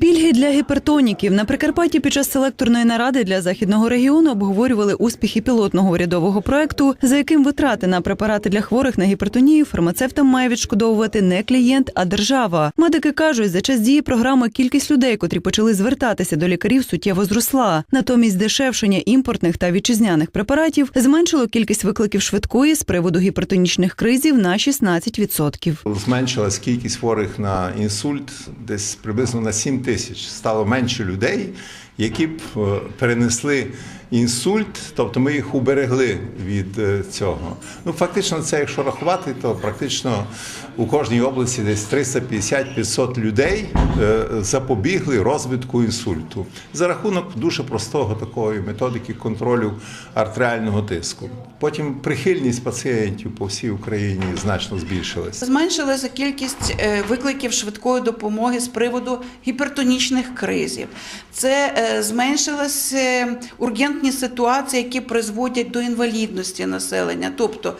Пільги для гіпертоніків на Прикарпатті під час селекторної наради для західного регіону обговорювали успіхи пілотного урядового проекту, за яким витрати на препарати для хворих на гіпертонію фармацевтам має відшкодовувати не клієнт, а держава. Медики кажуть, за час дії програми кількість людей, котрі почали звертатися до лікарів, суттєво зросла. Натомість дешевшення імпортних та вітчизняних препаратів зменшило кількість викликів швидкої з приводу гіпертонічних кризів на 16%. Зменшилась кількість хворих на інсульт десь приблизно на 7 тисяч. Стало менше людей, які б е, перенесли інсульт, тобто ми їх уберегли від е, цього. Ну, фактично, це якщо рахувати, то практично у кожній області десь 350-500 людей е, запобігли розвитку інсульту за рахунок дуже простого такої методики контролю артеріального тиску. Потім прихильність пацієнтів по всій Україні значно збільшилася. Зменшилася кількість е, викликів швидкої допомоги з приводу гіпертонічних кризів. Це е, зменшилися ургентні ситуації, які призводять до інвалідності населення, тобто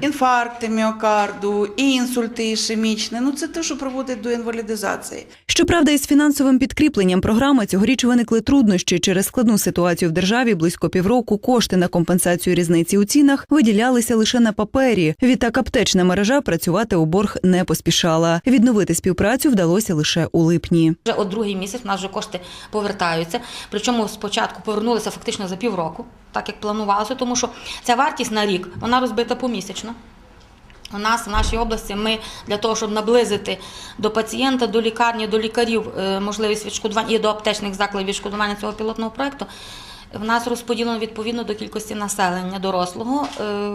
інфаркти міокарду, і інсульти ішемічні. Ну це те, що приводить до інвалідизації. Щоправда, із фінансовим підкріпленням програми цьогоріч виникли труднощі через складну ситуацію в державі. Близько півроку кошти на компенсацію різниці у цінах виділялися лише на папері. Відтак аптечна мережа працювати у борг не поспішала. Відновити співпрацю вдалося лише у липні. Вже от другий місяць у нас вже кошти повертаються. Причому спочатку повернулися фактично за півроку, так як планувалося, тому що ця вартість на рік вона розбита помісячно. У нас в нашій області ми для того, щоб наблизити до пацієнта, до лікарні, до лікарів е, можливість відшкодування і до аптечних закладів відшкодування цього пілотного проекту. В нас розподілено відповідно до кількості населення дорослого е,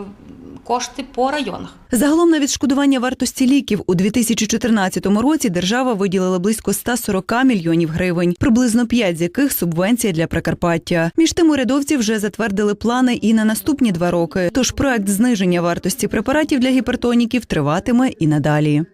кошти по районах. Загалом на відшкодування вартості ліків у 2014 році держава виділила близько 140 мільйонів гривень, приблизно 5 з яких субвенція для Прикарпаття. Між тим урядовці вже затвердили плани і на наступні два роки. Тож проект зниження вартості препаратів для гіпертоніків триватиме і надалі.